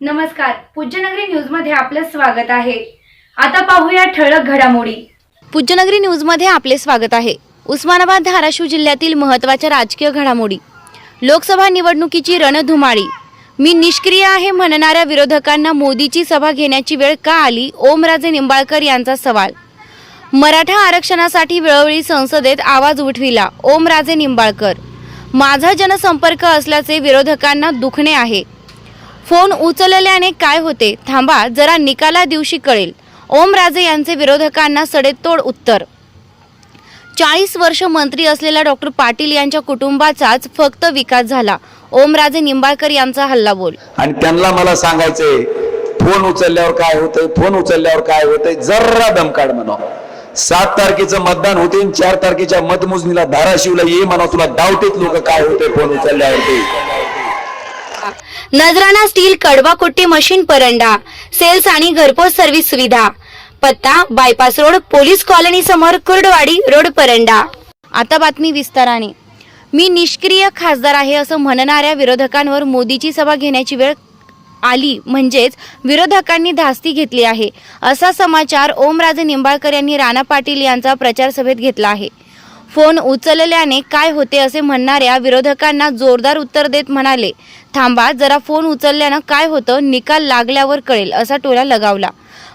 नमस्कार. पूज्यनगरी न्यूजमध्ये आपलं स्वागत आहे. आता पाहूया ठळक घडामोडी. पूज्यनगरी न्यूजमध्ये आपले स्वागत आहे. उस्मानाबाद धाराशिव जिल्ह्यातील महत्त्वाच्या राजकीय घडामोडी. लोकसभा निवडणुकीची रणधुमाळी. मी निष्क्रिय आहे म्हणणाऱ्या विरोधकांना मोदीची सभा घेण्याची वेळ का आली? ओमराजे निंबाळकर यांचा सवाल. मराठा आरक्षणासाठी वेळोवेळी संसदेत आवाज उठविला ओमराजे निंबाळकर. माझा जनसंपर्क असल्याचे विरोधकांना दुखणे आहे. फोन उचलल्याने काय होते? थांबा जरा निकाला दिवशी कळेल. ओमराजे यांचे विरोधकांना सडेतोड उत्तर. चाळीस वर्ष मंत्री असलेल्या डॉक्टर पाटील यांच्या कुटुंबाचाच फक्त विकास झाला. ओमराजे निंबाळकर यांचा हल्ला बोल. आणि त्यांना मला सांगायचंय फोन उचलल्यावर काय होतंय? फोन उचलल्यावर काय होतंय? जर्रा दमकाड म्हणा. सात तारखेचं मतदान होते चार तारखेच्या मतमोजणीला धाराशिवला ये म्हणा तुला डावटेत लोक काय होते फोन उचलल्यावरती? नजराणा स्टील कडवाकोट्टी मशीन परंडा सेल्स आणि घरपोच सर्व्हिस सुविधा. पत्ता बायपास रोड पोलीस कॉलनी समोर कुर्डवाडी रोड परंडा. आता बातमी विस्ताराने. मी निष्क्रिय खासदार आहे असं म्हणणाऱ्या विरोधकांवर मोदीची सभा घेण्याची वेळ आली म्हणजेच विरोधकांनी धास्ती घेतली आहे असा समाचार ओमराजे निंबाळकर यांनी राणा पाटील यांचा प्रचार सभेत घेतला आहे. फोन उचलल्याने काय होते असे म्हणणाऱ्या विरोधकांना जोरदार उत्तर देत म्हणाले थांबा जरा फोन उचलल्यानं काय होतं? निकाल लागल्यावर कळेल असा टोला लगावला.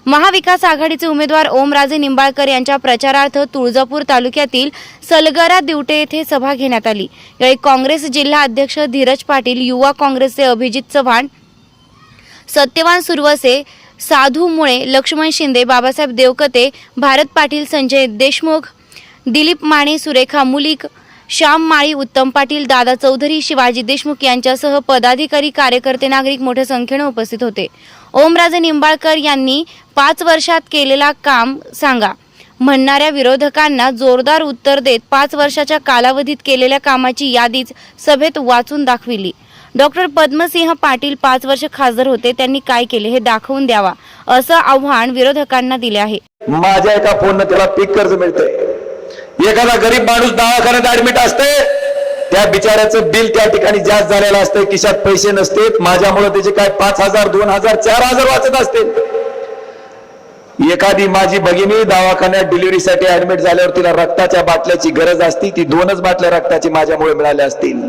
महाविकास आघाडीचे उमेदवार ओमराजे निंबाळकर यांच्या प्रचारार्थ तुळजापूर तालुक्यातील सलगरा दिवटे येथे सभा घेण्यात आली. यावेळी काँग्रेस जिल्हा अध्यक्ष धीरज पाटील युवा काँग्रेसचे अभिजित चव्हाण सत्यवान सुरवसे साधू मुळे लक्ष्मण शिंदे बाबासाहेब देवकते भारत पाटील संजय देशमुख दिलीप माने सुरेखा मुलिक श्याम माळी उत्तम पाटील दादा चौधरी शिवाजी देशमुख यांच्यासह पदाधिकारी कार्यकर्ते नागरिक मोठ्या संख्येने उपस्थित होते. ओमराजे निंबाळकर यांनी पाच वर्षात केलेला काम सांगा. म्हणणाऱ्या विरोधकांना जोरदार उत्तर देत पाच वर्षाच्या कालावधीत केलेल्या कामाची यादीच सभेत वाचून दाखविली. डॉक्टर पद्मसिंह पाटील पाच वर्ष खासदार होते त्यांनी काय केले हे दाखवून द्यावा असं आव्हान विरोधकांना दिले आहे. माझ्या एका फोननं त्याला पीक कर्ज मिळते एखादा गरीब माणूस दवाखान्यात ऍडमिट असते त्या बिचाऱ्याचं बिल त्या ठिकाणी जास्त झालेलं असतं खिशात पैसे नसते माझ्यामुळे त्याचे काय पाच हजार दोन हजार चार हजार वाचत असते एखादी माझी भगिनी दवाखान्यात डिलिव्हरीसाठी ऍडमिट झाल्यावर तिला रक्ताच्या बाटल्याची गरज असती ती दोनच बाटल्या रक्ताची माझ्यामुळे मिळाल्या असतील.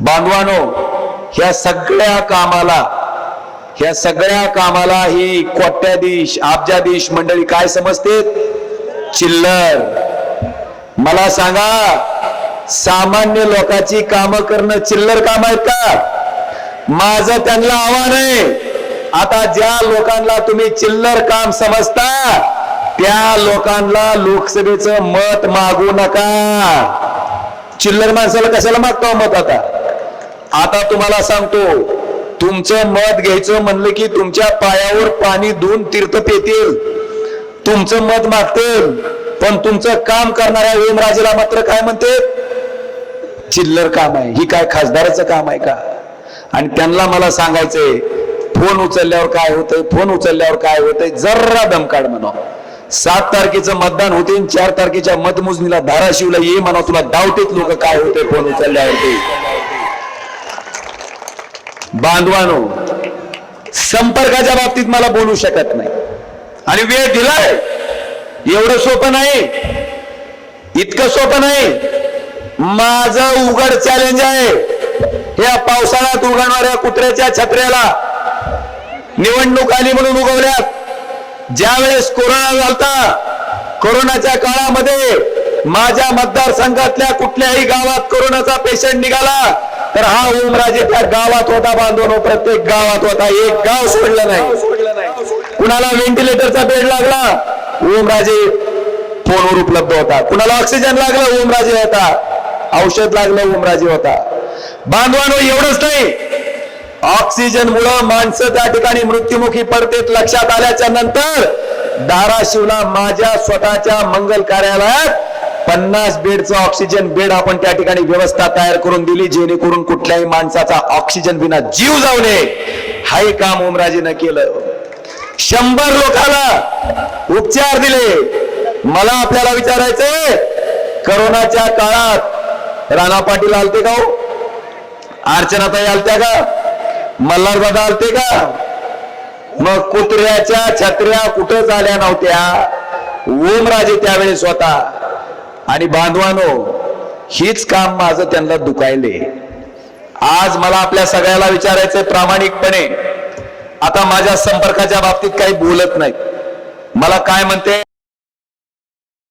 बांधवानो ह्या सगळ्या कामाला ह्या सगळ्या कामाला ही कोट्याधीश अब्जाधीश मंडळी काय समजते चिल्लर. मला सांगा सामान्य लोकांची कामं करणं चिल्लर काम आहेत का? माझं त्यांना आव्हान आहे. आता ज्या लोकांना तुम्ही चिल्लर काम समजता त्या लोकांना लोकसभेचं मत मागू नका. चिल्लर माणसाला कशाला मागतो हो मत आता? आता तुम्हाला सांगतो तुमचं मत घ्यायचं म्हणलं की तुमच्या पायावर पाणी धुवून तीर्थ पेतील तुमचं मत मागतील. पण तुमचं काम करणाऱ्या ओमराजेला मात्र काय म्हणते? चिल्लर काम आहे. ही काय खासदाराचं काम आहे का? आणि त्यांना मला सांगायचंय फोन उचलल्यावर काय होतंय? फोन उचलल्यावर काय होतंय? जर्रा दमकाड म्हणा. सात तारखेचं मतदान होते चार तारखेच्या मतमोजणीला धाराशिवला ये म्हणा. तुला डावटेत लोक काय होते फोन उचलल्यावरती? बांधवानो संपर्काच्या बाबतीत मला बोलू शकत नाही. आणि वेळ दिलाय. एवढं सोपं नाही. इतकं सोपं नाही. माझं उघड चॅलेंज आहे. या पावसाळ्यात उघडणाऱ्या कुत्र्याच्या छत्र्याला निवडणूक आली म्हणून उगवल्यात. ज्या वेळेस कोरोना झालता कोरोनाच्या काळामध्ये माझ्या मतदारसंघातल्या कुठल्याही गावात कोरोनाचा पेशंट निघाला तर हा ओमराजे त्या गावात होता बांधून प्रत्येक गावात होता. एक गाव सोडलं नाही. कुणाला व्हेंटिलेटरचा बेड लागला? ओमराजे फोनवर उपलब्ध होता. कुणाला ऑक्सिजन लागलं? ओमराजे होता. औषध लागलं? ओमराजे होता. बांधवानो एवढंच नाही. ऑक्सिजन मुळे माणसं त्या ठिकाणी मृत्युमुखी पडतेत लक्षात आल्याच्यानंतर धाराशिवला माझ्या स्वतःच्या मंगल कार्यालयात पन्नास बेडचं ऑक्सिजन बेड आपण त्या ठिकाणी व्यवस्था तयार करून दिली जेणेकरून कुठल्याही माणसाचा ऑक्सिजन विना जीव जाऊ नये. हाही काम ओमराजेनं केलं. शंभर लोकांना उपचार दिले. मला आपल्याला विचारायचंय करोनाच्या काळात राणा पाटील आलते का हो? अर्चनाताई आलत्या का? मल्हार दादा आलते का? मग कुत्र्याच्या छत्र्या कुठं झाल्या नव्हत्या? ओमराजे त्यावेळी स्वतः. आणि बांधवानो हीच काम माझं त्यांना दुखायले. आज मला आपल्या सगळ्याला विचारायचंय प्रामाणिकपणे. आता माझ्या संपर्काच्या बाबतीत काही बोलत नाही. मला काय म्हणते?